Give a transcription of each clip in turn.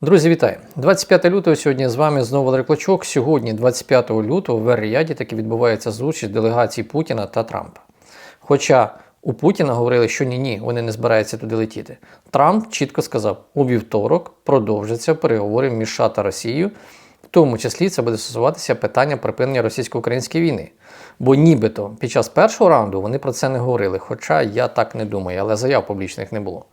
Друзі, вітаю! 25 лютого сьогодні з вами знову Валерій Клочок. Сьогодні, 25 лютого, в Ер-Рияді таки відбувається зустріч делегацій Путіна та Трампа. Хоча у Путіна говорили, що ні-ні, вони не збираються туди летіти. Трамп чітко сказав, у вівторок продовжаться переговори між США та Росією, в тому числі це буде стосуватися питання припинення російсько-української війни. Бо нібито під час першого раунду вони про це не говорили, хоча я так не думаю, але заяв публічних не було.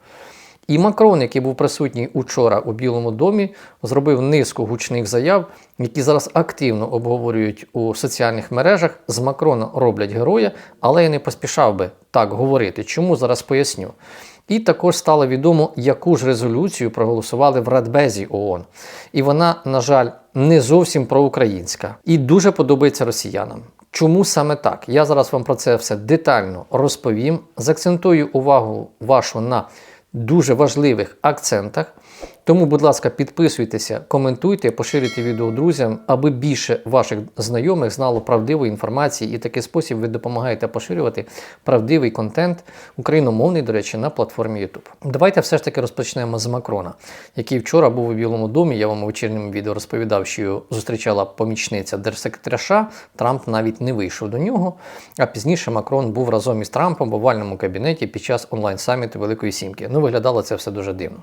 І Макрон, який був присутній учора у Білому домі, зробив низку гучних заяв, які зараз активно обговорюють у соціальних мережах. З Макрона роблять героя, але я не поспішав би так говорити. Чому зараз поясню. І також стало відомо, яку ж резолюцію проголосували в Радбезі ООН. І вона, на жаль, не зовсім проукраїнська і дуже подобається росіянам. Чому саме так? Я зараз вам про це все детально розповім. Закцентую увагу вашу на дуже важливих акцентах. Тому, будь ласка, підписуйтеся, коментуйте, поширюйте відео друзям, аби більше ваших знайомих знало правдивої інформації, і такий спосіб ви допомагаєте поширювати правдивий контент, україномовний, до речі, на платформі YouTube. Давайте все ж таки розпочнемо з Макрона, який вчора був у Білому домі. Я вам у вечірньому відео розповідав, що його зустрічала помічниця держсекретаря. США. Трамп навіть не вийшов до нього. А пізніше Макрон був разом із Трампом в овальному кабінеті під час онлайн-саміту Великої Сімки. Ну, виглядало це все дуже дивно.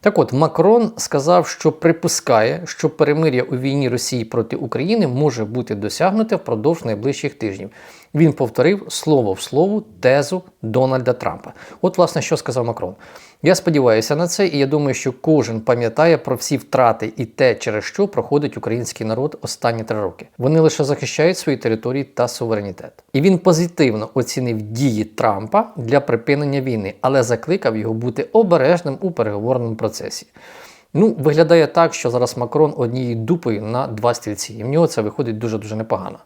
Так от, Макрон сказав, що припускає, що перемир'я у війні Росії проти України може бути досягнуте впродовж найближчих тижнів. Він повторив слово в слово тезу Дональда Трампа. От, власне, що сказав Макрон. Я сподіваюся на це, і я думаю, що кожен пам'ятає про всі втрати і те, через що проходить український народ останні три роки. Вони лише захищають свої території та суверенітет. І він позитивно оцінив дії Трампа для припинення війни, але закликав його бути обережним у переговорному процесі. Ну, виглядає так, що зараз Макрон однією дупою на два стільці, і в нього це виходить дуже дуже непогано.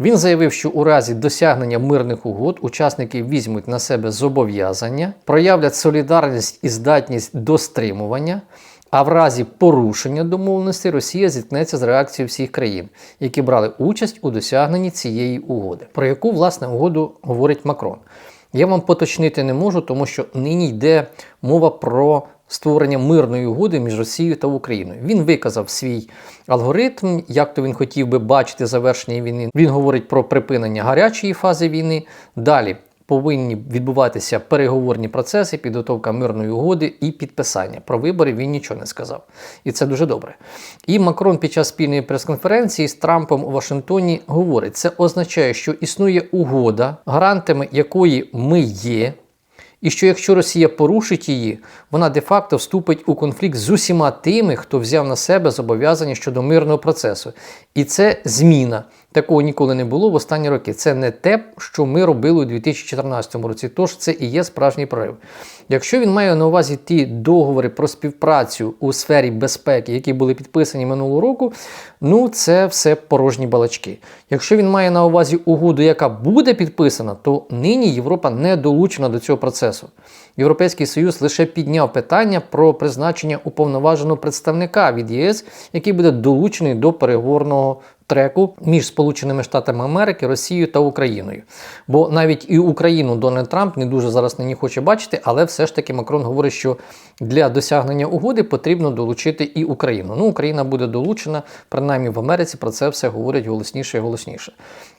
Він заявив, що у разі досягнення мирних угод учасники візьмуть на себе зобов'язання, проявлять солідарність і здатність до стримування. А в разі порушення домовленості Росія зіткнеться з реакцією всіх країн, які брали участь у досягненні цієї угоди, про яку власне угоду говорить Макрон. Я вам поточнити не можу, тому що нині йде мова про створення мирної угоди між Росією та Україною. Він виказав свій алгоритм, як то він хотів би бачити завершення війни. Він говорить про припинення гарячої фази війни. Далі повинні відбуватися переговорні процеси, підготовка мирної угоди і підписання. Про вибори він нічого не сказав. І це дуже добре. І Макрон під час спільної прес-конференції з Трампом у Вашингтоні говорить: це означає, що існує угода, гарантами якої ми є. І що якщо Росія порушить її, вона де-факто вступить у конфлікт з усіма тими, хто взяв на себе зобов'язання щодо мирного процесу. І це зміна. Такого ніколи не було в останні роки. Це не те, що ми робили у 2014 році. Тож це і є справжній прорив. Якщо він має на увазі ті договори про співпрацю у сфері безпеки, які були підписані минулого року, ну це все порожні балачки. Якщо він має на увазі угоду, яка буде підписана, то нині Європа не долучена до цього процесу. Європейський Союз лише підняв питання про призначення уповноваженого представника від ЄС, який буде долучений до переговорного треку між Сполученими Штатами Америки, Росією та Україною. Бо навіть і Україну Дональд Трамп не дуже зараз нині хоче бачити, але все ж таки Макрон говорить, що для досягнення угоди потрібно долучити і Україну. Ну, Україна буде долучена, принаймні в Америці про це все говорять голосніше і голосніше.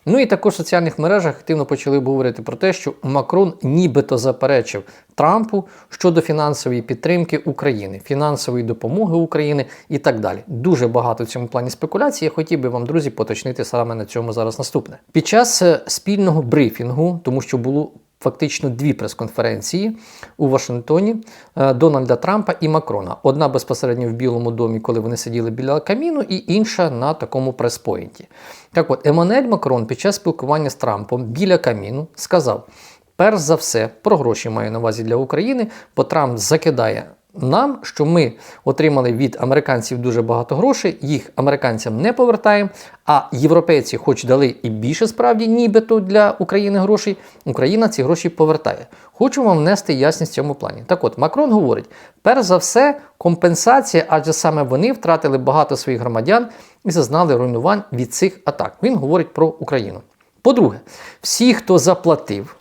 Ну і також в соціальних мережах активно почали говорити про те, що Макрон нібито заперечив Трампу щодо фінансової підтримки України, фінансової допомоги України і так далі. Дуже багато в цьому плані спекуляцій. Я хотів би вам, друзі, поточнити саме на цьому зараз наступне. Під час е, спільного брифінгу, тому що було фактично дві прес-конференції у Вашингтоні е, Дональда Трампа і Макрона. Одна безпосередньо в Білому домі, коли вони сиділи біля каміну, і інша на такому прес-поінті. Так от, Еммануель Макрон під час спілкування з Трампом біля каміну сказав. Перш за все, про гроші маю на увазі для України, бо Трамп закидає нам, що ми отримали від американців дуже багато грошей, їх американцям не повертаємо. А європейці, хоч дали і більше справді, нібито для України грошей, Україна ці гроші повертає. Хочу вам внести ясність в цьому плані. Так от, Макрон говорить: перш за все, компенсація, адже саме вони втратили багато своїх громадян і зазнали руйнувань від цих атак. Він говорить про Україну. По-друге, всі, хто заплатив,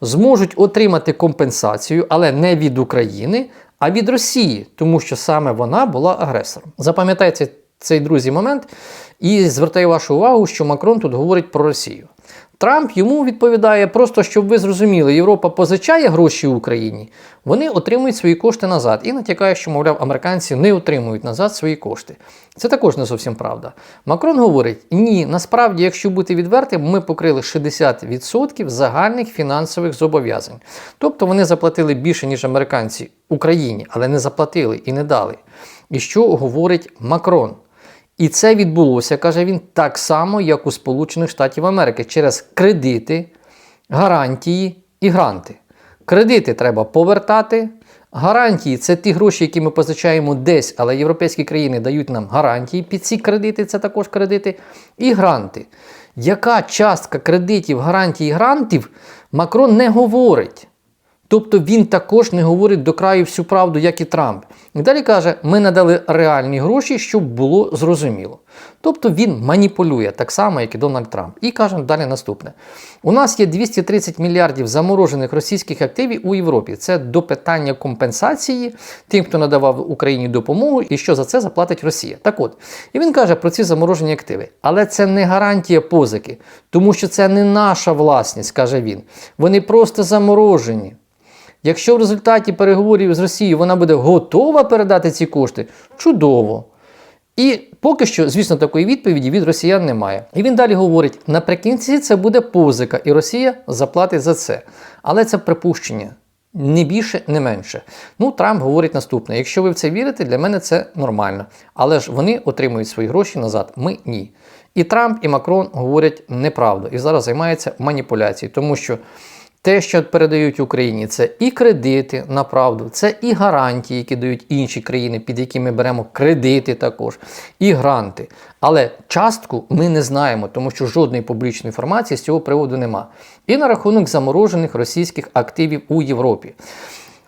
зможуть отримати компенсацію, але не від України, а від Росії, тому що саме вона була агресором. Запам'ятайте цей друзі момент і звертаю вашу увагу, що Макрон тут говорить про Росію. Трамп йому відповідає просто, щоб ви зрозуміли, Європа позичає гроші Україні, вони отримують свої кошти назад і натякає, що, мовляв, американці не отримують назад свої кошти. Це також не зовсім правда. Макрон говорить: ні, насправді, якщо бути відвертим, ми покрили 60% загальних фінансових зобов'язань. Тобто вони заплатили більше, ніж американці Україні, але не заплатили і не дали. І що говорить Макрон? І це відбулося, каже він, так само, як у Сполучених Штатів Америки, через кредити, гарантії і гранти. Кредити треба повертати. Гарантії це ті гроші, які ми позичаємо десь, але європейські країни дають нам гарантії під ці кредити, це також кредити, і гранти. Яка частка кредитів, гарантій і грантів Макрон не говорить? Тобто він також не говорить до краю всю правду, як і Трамп. І далі каже, ми надали реальні гроші, щоб було зрозуміло. Тобто він маніпулює так само, як і Дональд Трамп. І каже далі наступне: у нас є 230 мільярдів заморожених російських активів у Європі. Це до питання компенсації тим, хто надавав Україні допомогу, і що за це заплатить Росія. Так от, і він каже про ці заморожені активи. Але це не гарантія позики, тому що це не наша власність, каже він. Вони просто заморожені. Якщо в результаті переговорів з Росією вона буде готова передати ці кошти, чудово. І поки що, звісно, такої відповіді від росіян немає. І він далі говорить: наприкінці це буде позика, і Росія заплатить за це. Але це припущення. Не більше, не менше. Ну, Трамп говорить наступне: якщо ви в це вірите, для мене це нормально. Але ж вони отримують свої гроші назад. Ми ні. І Трамп, і Макрон говорять неправду і зараз займаються маніпуляцією, тому що. Те, що передають Україні, це і кредити на правду, це і гарантії, які дають інші країни, під які ми беремо кредити також, і гранти. Але частку ми не знаємо, тому що жодної публічної інформації з цього приводу нема. І на рахунок заморожених російських активів у Європі.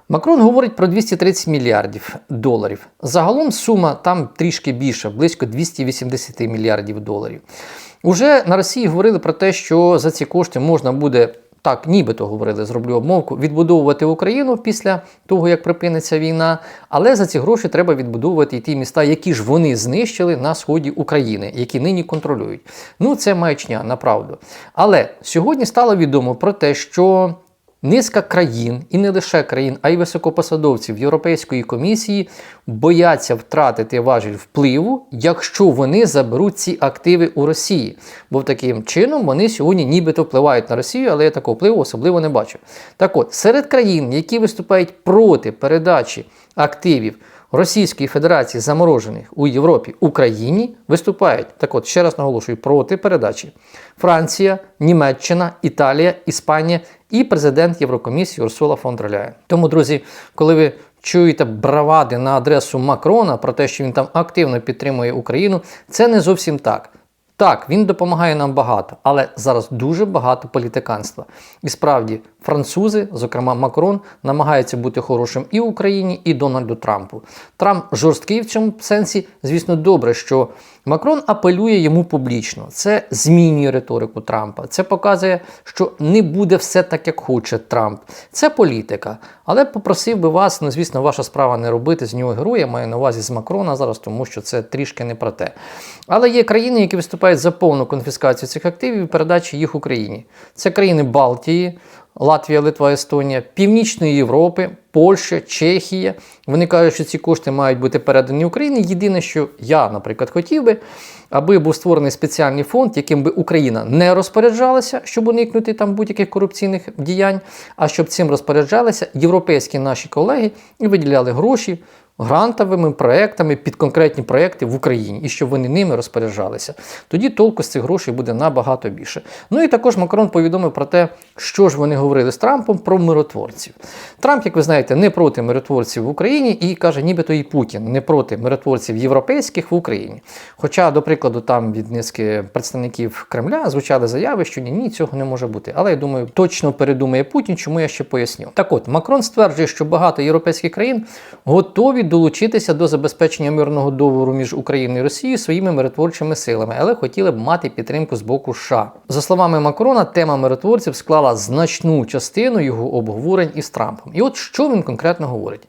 Макрон говорить про 230 мільярдів доларів. Загалом сума там трішки більша, близько 280 мільярдів доларів. Уже на Росії говорили про те, що за ці кошти можна буде так, нібито говорили, зроблю обмовку, відбудовувати Україну після того, як припиниться війна. Але за ці гроші треба відбудовувати і ті міста, які ж вони знищили на сході України, які нині контролюють. Ну, це маячня, направду. Але сьогодні стало відомо про те, що Низка країн, і не лише країн, а й високопосадовців Європейської комісії бояться втратити важіль впливу, якщо вони заберуть ці активи у Росії. Бо таким чином вони сьогодні нібито впливають на Росію, але я такого впливу особливо не бачу. Так от, серед країн, які виступають проти передачі активів Російської Федерації заморожених у Європі Україні виступають так, от ще раз наголошую проти передачі: Франція, Німеччина, Італія, Іспанія і президент Єврокомісії Урсула фон дер Ляєн. Тому, друзі, коли ви чуєте бравади на адресу Макрона про те, що він там активно підтримує Україну, це не зовсім так. Так, він допомагає нам багато, але зараз дуже багато політиканства. І справді, французи, зокрема Макрон, намагаються бути хорошим і Україні, і Дональду Трампу. Трамп жорсткий в цьому сенсі, звісно, добре, що Макрон апелює йому публічно. Це змінює риторику Трампа. Це показує, що не буде все так, як хоче Трамп. Це політика. Але попросив би вас, ну звісно, ваша справа не робити з нього героя, маю на увазі з Макрона зараз, тому що це трішки не про те. Але є країни, які виступають за повну конфіскацію цих активів і передачі їх Україні. Це країни Балтії. Латвія, Литва, Естонія, Північної Європи, Польща, Чехія. Вони кажуть, що ці кошти мають бути передані Україні. Єдине, що я, наприклад, хотів би, аби був створений спеціальний фонд, яким би Україна не розпоряджалася, щоб уникнути там будь-яких корупційних діянь, а щоб цим розпоряджалися європейські наші колеги і виділяли гроші грантовими проектами під конкретні проекти в Україні і щоб вони ними розпоряджалися. Тоді толку з цих грошей буде набагато більше. Ну і також Макрон повідомив про те, що ж вони говорили з Трампом про миротворців. Трамп, як ви знаєте, не проти миротворців в Україні і каже, нібито і Путін не проти миротворців європейських в Україні. Хоча, до прикладу, там від низки представників Кремля звучали заяви, що ні, ні, цього не може бути. Але я думаю, точно передумає Путін, чому я ще поясню. Так от, Макрон стверджує, що багато європейських країн готові долучитися до забезпечення мирного договору між Україною і Росією своїми миротворчими силами, але хотіли б мати підтримку з боку США. За словами Макрона, тема миротворців склала значну частину його обговорень із Трампом. І от що він конкретно говорить?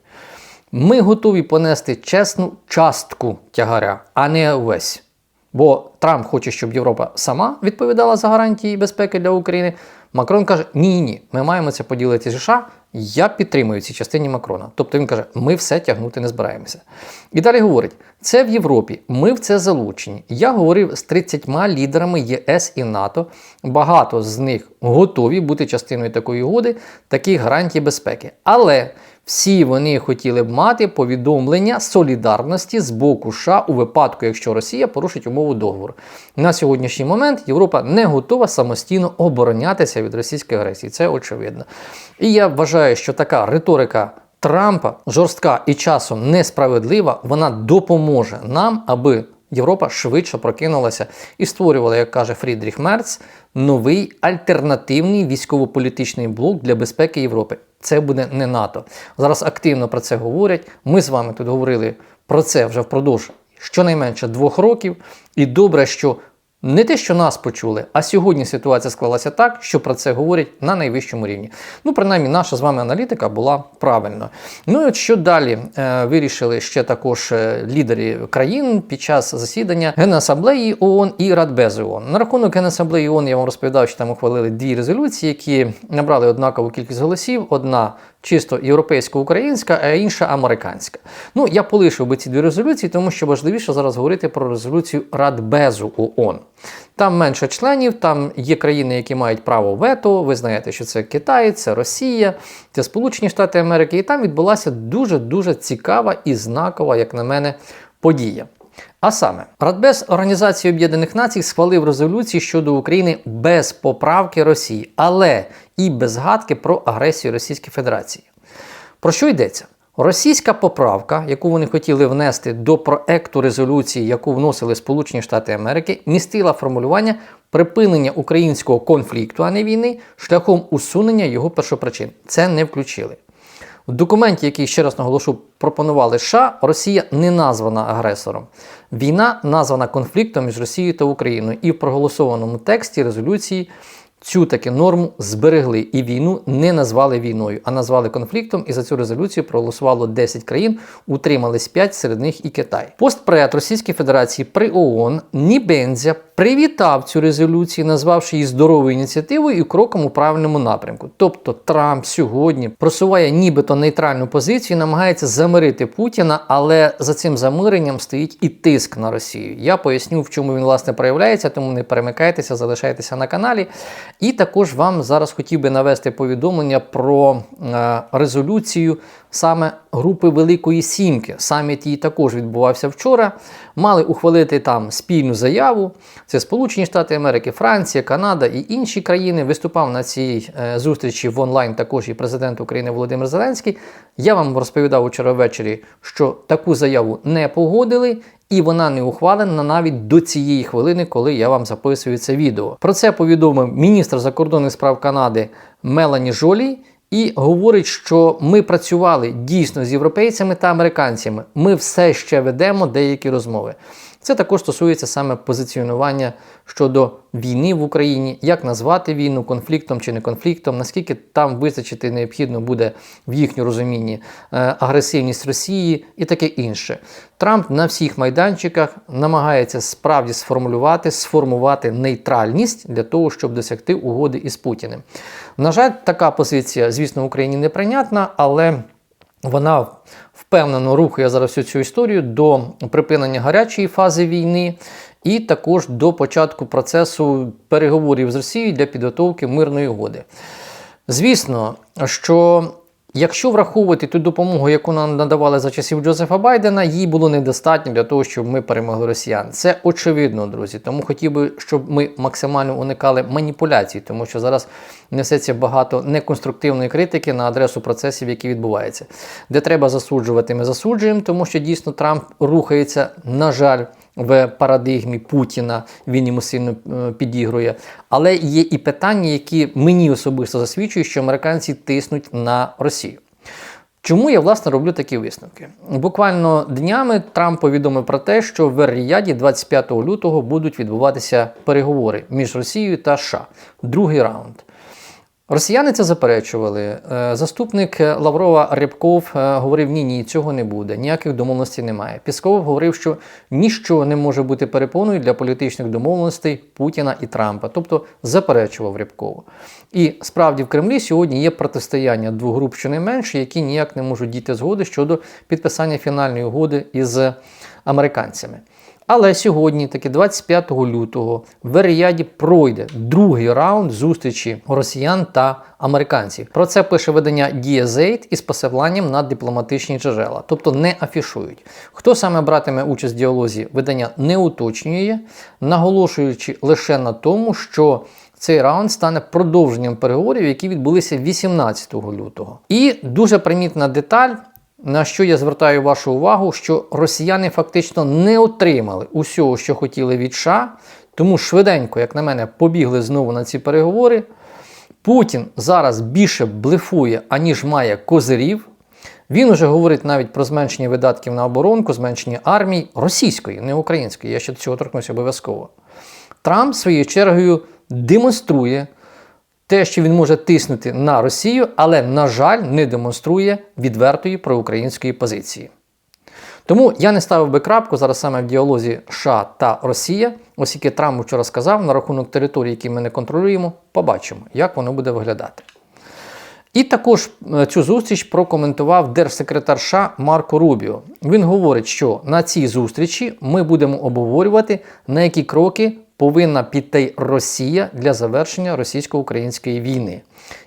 Ми готові понести чесну частку тягаря, а не увесь. Бо Трамп хоче, щоб Європа сама відповідала за гарантії безпеки для України. Макрон каже: ні, ні, ми маємо це поділити з США. Я підтримую цій частині Макрона. Тобто він каже, ми все тягнути не збираємося. І далі говорить: це в Європі, ми в це залучені. Я говорив з 30 лідерами ЄС і НАТО. Багато з них готові бути частиною такої угоди, таких гарантій безпеки. Але всі вони хотіли б мати повідомлення солідарності з боку США у випадку, якщо Росія порушить умову договору. На сьогоднішній момент Європа не готова самостійно оборонятися від російської агресії. Це очевидно. І я вважаю, що така риторика. Трампа жорстка і часом несправедлива, вона допоможе нам, аби Європа швидше прокинулася і створювала, як каже Фрідріх Мерц, новий альтернативний військово-політичний блок для безпеки Європи. Це буде не НАТО. Зараз активно про це говорять. Ми з вами тут говорили про це вже впродовж щонайменше двох років. І добре, що не те, що нас почули, а сьогодні ситуація склалася так, що про це говорять на найвищому рівні. Ну, принаймні, наша з вами аналітика була правильною. Ну і от що далі е, вирішили ще також е, лідери країн під час засідання Генасамблеї ООН і Радбези ООН. На рахунок Генасамблеї ООН я вам розповідав, що там ухвалили дві резолюції, які набрали однакову кількість голосів. Одна чисто європейсько-українська, а інша американська. Ну, я полишив би ці дві резолюції, тому що важливіше зараз говорити про резолюцію Радбезу ООН. Там менше членів, там є країни, які мають право вето. Ви знаєте, що це Китай, це Росія, це Сполучені Штати Америки. І там відбулася дуже-дуже цікава і знакова, як на мене, подія. А саме, Радбез Організації Об'єднаних Націй схвалив резолюції щодо України без поправки Росії, але і без згадки про агресію Російської Федерації. Про що йдеться? Російська поправка, яку вони хотіли внести до проекту резолюції, яку вносили Сполучені Штати Америки, містила формулювання припинення українського конфлікту, а не війни, шляхом усунення його першопричин. Це не включили. В документі, який ще раз наголошу, пропонували США, Росія не названа агресором. Війна названа конфліктом між Росією та Україною, і в проголосованому тексті резолюції цю таки норму зберегли і війну не назвали війною, а назвали конфліктом. І за цю резолюцію проголосувало 10 країн, утримались 5, серед них і Китай. Постпред Російської Федерації при ООН Нібензя привітав цю резолюцію, назвавши її здоровою ініціативою і кроком у правильному напрямку. Тобто Трамп сьогодні просуває нібито нейтральну позицію, намагається замирити Путіна, але за цим замиренням стоїть і тиск на Росію. Я поясню, в чому він власне проявляється, тому не перемикайтеся, залишайтеся на каналі. І також вам зараз хотів би навести повідомлення про е, резолюцію саме групи Великої Сімки. Саміт її також відбувався вчора. Мали ухвалити там спільну заяву. Це Сполучені Штати Америки, Франція, Канада і інші країни. Виступав на цій е, зустрічі в онлайн також і президент України Володимир Зеленський. Я вам розповідав вчора ввечері, що таку заяву не погодили. І вона не ухвалена навіть до цієї хвилини, коли я вам записую це відео. Про це повідомив міністр закордонних справ Канади Мелані Жолі і говорить, що ми працювали дійсно з європейцями та американцями. Ми все ще ведемо деякі розмови. Це також стосується саме позиціонування щодо війни в Україні, як назвати війну конфліктом чи не конфліктом, наскільки там визначити необхідно буде в їхньому розумінні е, агресивність Росії і таке інше. Трамп на всіх майданчиках намагається справді сформулювати, сформувати нейтральність для того, щоб досягти угоди із Путіним. На жаль, така позиція, звісно, в Україні неприйнятна, але вона впевнено рухає зараз всю цю історію до припинення гарячої фази війни і також до початку процесу переговорів з Росією для підготовки мирної угоди. Звісно, що Якщо враховувати ту допомогу, яку нам надавали за часів Джозефа Байдена, їй було недостатньо для того, щоб ми перемогли росіян. Це очевидно, друзі. Тому хотів би, щоб ми максимально уникали маніпуляцій, тому що зараз несеться багато неконструктивної критики на адресу процесів, які відбуваються. Де треба засуджувати, ми засуджуємо, тому що дійсно Трамп рухається, на жаль в парадигмі Путіна, він йому сильно е, підігрує. Але є і питання, які мені особисто засвідчують, що американці тиснуть на Росію. Чому я власне роблю такі висновки? Буквально днями Трамп повідомив про те, що в Ріяді 25 лютого будуть відбуватися переговори між Росією та США. Другий раунд. Росіяни це заперечували. Е, Заступник Лаврова Рябков е, говорив: ні, ні, цього не буде, ніяких домовленостей немає. Пісков говорив, що ніщо не може бути перепоною для політичних домовленостей Путіна і Трампа, тобто заперечував Рябкову. І справді в Кремлі сьогодні є протистояння двох груп, щонайменше, які ніяк не можуть дійти згоди щодо підписання фінальної угоди із американцями. Але сьогодні, таки 25 лютого, в Рияді пройде другий раунд зустрічі росіян та американців. Про це пише видання Дієзейт із посиланням на дипломатичні джерела, тобто не афішують. Хто саме братиме участь в діалозі, видання не уточнює, наголошуючи лише на тому, що цей раунд стане продовженням переговорів, які відбулися 18 лютого. І дуже примітна деталь. На що я звертаю вашу увагу, що росіяни фактично не отримали усього, що хотіли від США, тому швиденько, як на мене, побігли знову на ці переговори. Путін зараз більше блефує, аніж має козирів. Він уже говорить навіть про зменшення видатків на оборонку, зменшення армії російської, не української. Я ще до цього торкнуся обов'язково. Трамп своєю чергою демонструє те, що він може тиснути на Росію, але, на жаль, не демонструє відвертої проукраїнської позиції. Тому я не ставив би крапку зараз саме в діалозі США та Росія, оскільки Трамп вчора сказав на рахунок території, які ми не контролюємо, побачимо, як воно буде виглядати. І також е, цю зустріч прокоментував держсекретар США Марко Рубіо. Він говорить, що на цій зустрічі ми будемо обговорювати, на які кроки повинна піти Росія для завершення російсько-української війни.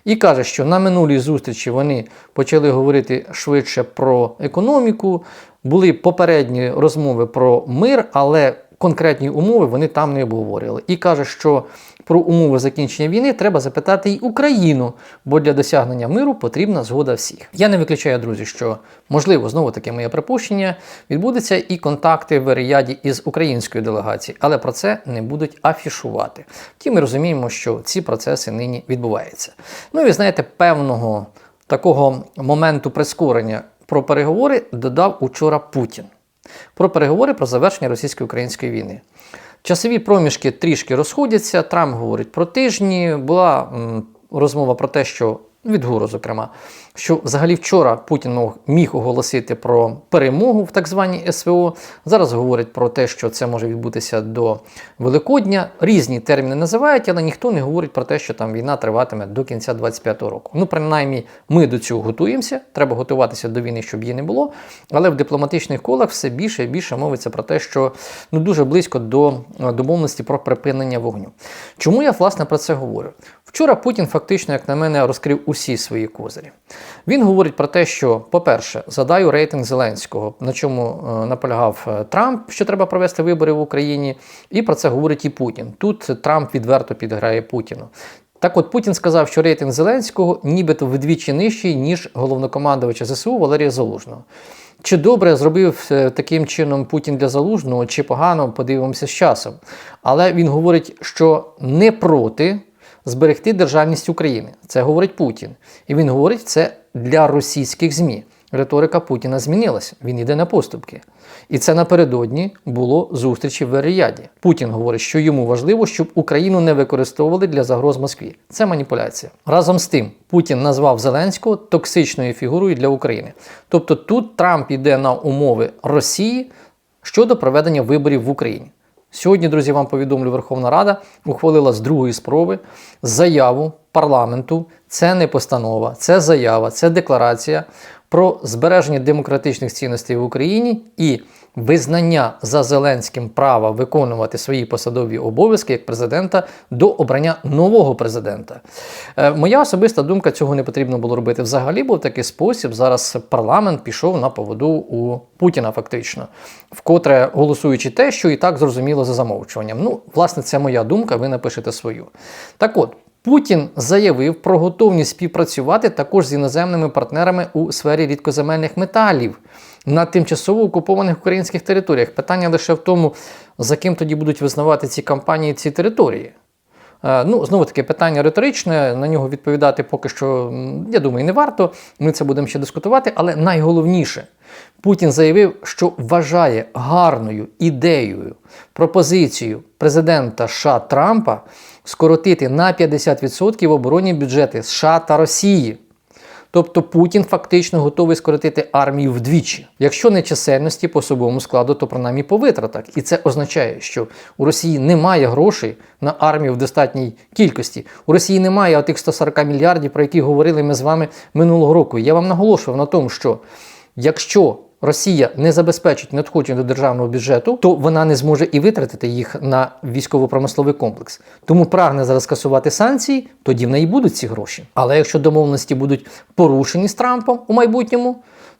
І каже, що на минулій зустрічі вони почали говорити швидше про економіку, були попередні розмови про мир, але конкретні умови вони там не обговорювали. І каже, що про умови закінчення війни треба запитати й Україну, бо для досягнення миру потрібна згода всіх. Я не виключаю, друзі, що можливо знову таке моє припущення відбудеться і контакти в Рияді із українською делегацією, але про це не будуть афішувати. Втім, ми розуміємо, що ці процеси нині відбуваються. Ну і ви знаєте, певного такого моменту прискорення про переговори додав учора Путін. Про переговори про завершення російсько-української війни. Часові проміжки трішки розходяться. Трамп говорить про тижні. Була розмова про те, що від ГУРу, зокрема, що взагалі вчора Путін міг оголосити про перемогу в так званій СВО. Зараз говорять про те, що це може відбутися до Великодня. Різні терміни називають, але ніхто не говорить про те, що там війна триватиме до кінця 25-го року. Ну, принаймні, ми до цього готуємося. Треба готуватися до війни, щоб її не було. Але в дипломатичних колах все більше і більше мовиться про те, що ну дуже близько до домовленості про припинення вогню. Чому я власне про це говорю? Вчора Путін фактично, як на мене, розкрив усі свої козирі. Він говорить про те, що, по-перше, задаю рейтинг Зеленського, на чому е, наполягав е, Трамп, що треба провести вибори в Україні, і про це говорить і Путін. Тут Трамп відверто підграє Путіну. Так от Путін сказав, що рейтинг Зеленського нібито вдвічі нижчий, ніж головнокомандувача ЗСУ Валерія Залужного. Чи добре зробив е, таким чином Путін для Залужного, чи погано подивимося з часом. Але він говорить, що не проти зберегти державність України. Це говорить Путін. І він говорить це для російських ЗМІ. Риторика Путіна змінилася, він йде на поступки. І це напередодні було зустрічі в Рияді. Путін говорить, що йому важливо, щоб Україну не використовували для загроз Москві. Це маніпуляція. Разом з тим, Путін назвав Зеленського токсичною фігурою для України. Тобто тут Трамп йде на умови Росії щодо проведення виборів в Україні. Сьогодні, друзі, вам повідомлю, Верховна Рада ухвалила з другої спроби заяву парламенту. Це не постанова, це заява, це декларація про збереження демократичних цінностей в Україні і визнання за Зеленським права виконувати свої посадові обов'язки як президента до обрання нового президента. Е, моя особиста думка, цього не потрібно було робити взагалі, бо в такий спосіб зараз парламент пішов на поводу у Путіна, фактично, вкотре голосуючи те, що і так зрозуміло за замовчуванням. Ну, власне, це моя думка, ви напишете свою. Так от. Путін заявив про готовність співпрацювати також з іноземними партнерами у сфері рідкоземельних металів на тимчасово окупованих українських територіях. Питання лише в тому, за ким тоді будуть визнавати ці компанії ці території. Е, Ну, знову таки, питання риторичне, на нього відповідати поки що, я думаю, не варто. Ми це будемо ще дискутувати. Але найголовніше, Путін заявив, що вважає гарною ідеєю, пропозицію президента США Трампа скоротити на 50% оборонні бюджети США та Росії. Тобто Путін фактично готовий скоротити армію вдвічі. Якщо не чисельності по особовому складу, то принаймні по витратах. І це означає, що у Росії немає грошей на армію в достатній кількості. У Росії немає отих 140 мільярдів, про які говорили ми з вами минулого року. Я вам наголошував на тому, що якщо Росія не забезпечить надходження до державного бюджету, то вона не зможе і витратити їх на військово-промисловий комплекс. Тому прагне зараз скасувати санкції, тоді в неї будуть ці гроші. Але якщо домовленості будуть порушені з Трампом у майбутньому,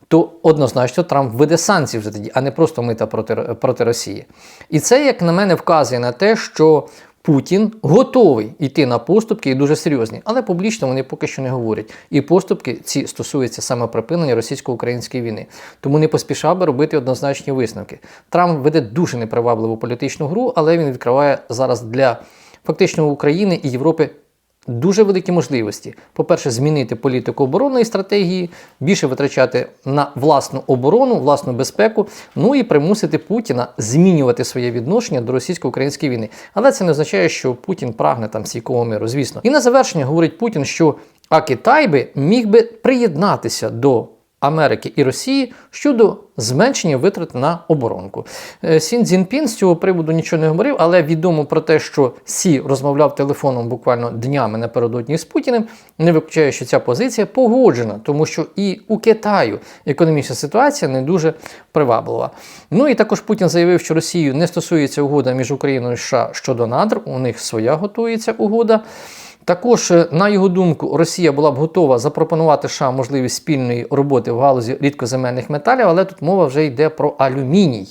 то однозначно Трамп введе санкції вже тоді, а не просто мита проти, проти Росії. І це, як на мене, вказує на те, що Путін готовий йти на поступки і дуже серйозні, але публічно вони поки що не говорять. І поступки ці стосуються саме припинення російсько-української війни. Тому не поспішав би робити однозначні висновки. Трамп веде дуже непривабливу політичну гру, але він відкриває зараз для фактично України і Європи дуже великі можливості. По-перше, змінити політику оборонної стратегії, більше витрачати на власну оборону, власну безпеку, ну і примусити Путіна змінювати своє відношення до російсько-української війни. Але це не означає, що Путін прагне там сійкого миру, звісно. І на завершення говорить Путін, що а Китай би міг би приєднатися до. Америки і Росії щодо зменшення витрат на оборонку. Е, Сін Цзіньпін з цього приводу нічого не говорив, але відомо про те, що Сі розмовляв телефоном буквально днями напередодні з Путіним, не виключає, що ця позиція погоджена, тому що і у Китаю економічна ситуація не дуже приваблива. Ну і також Путін заявив, що Росію не стосується угода між Україною і США щодо надр. У них своя готується угода. Також, е, на його думку, Росія була б готова запропонувати США можливість спільної роботи в галузі рідкоземельних металів, але тут мова вже йде про алюміній,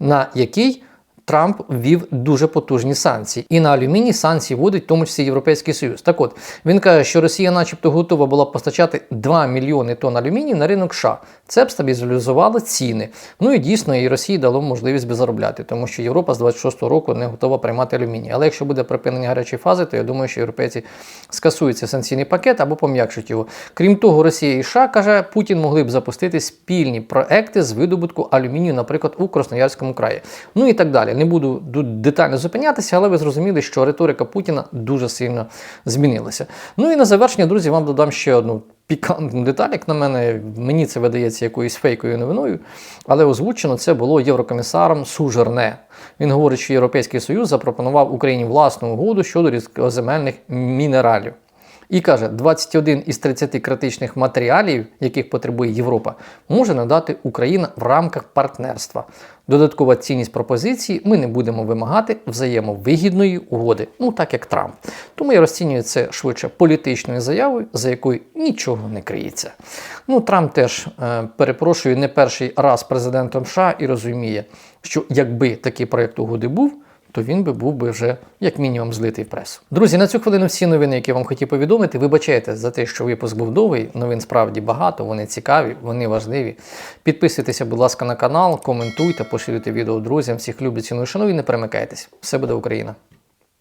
на який Трамп ввів дуже потужні санкції. І на алюміній санкції вводить в тому числі Європейський Союз. Так от, він каже, що Росія, начебто, готова була постачати 2 мільйони тонн алюмінію на ринок США. Це б стабілізувало ціни. Ну і дійсно, і Росії дало можливість би заробляти, тому що Європа з 26-го року не готова приймати алюміній. Але якщо буде припинення гарячої фази, то я думаю, що європейці скасують цей санкційний пакет або пом'якшать його. Крім того, Росія і США, каже, Путін могли б запустити спільні проекти з видобутку алюмінію, наприклад, у Красноярському краї. Ну і так далі. Не буду детально зупинятися, але ви зрозуміли, що риторика Путіна дуже сильно змінилася. Ну і на завершення, друзі, вам додам ще одну пікантну деталь, як на мене, мені це видається якоюсь фейковою новиною, але озвучено це було єврокомісаром Сужерне. Він говорить, що Європейський Союз запропонував Україні власну угоду щодо рідкоземельних мінералів. І каже, 21 із 30 критичних матеріалів, яких потребує Європа, може надати Україна в рамках партнерства. Додаткова цінність пропозиції ми не будемо вимагати взаємовигідної угоди, ну так як Трамп. Тому я розцінюю це швидше політичною заявою, за якою нічого не криється. Ну, Трамп теж е, перепрошую не перший раз президентом США і розуміє, що якби такий проєкт угоди був то він би був би вже як мінімум злитий в пресу. Друзі, на цю хвилину всі новини, які вам хотів повідомити. Вибачайте за те, що випуск був довгий. Новин справді багато, вони цікаві, вони важливі. Підписуйтеся, будь ласка, на канал, коментуйте, поширюйте відео друзям. Всіх люблю, ціную, шаную і не перемикайтесь. Все буде Україна!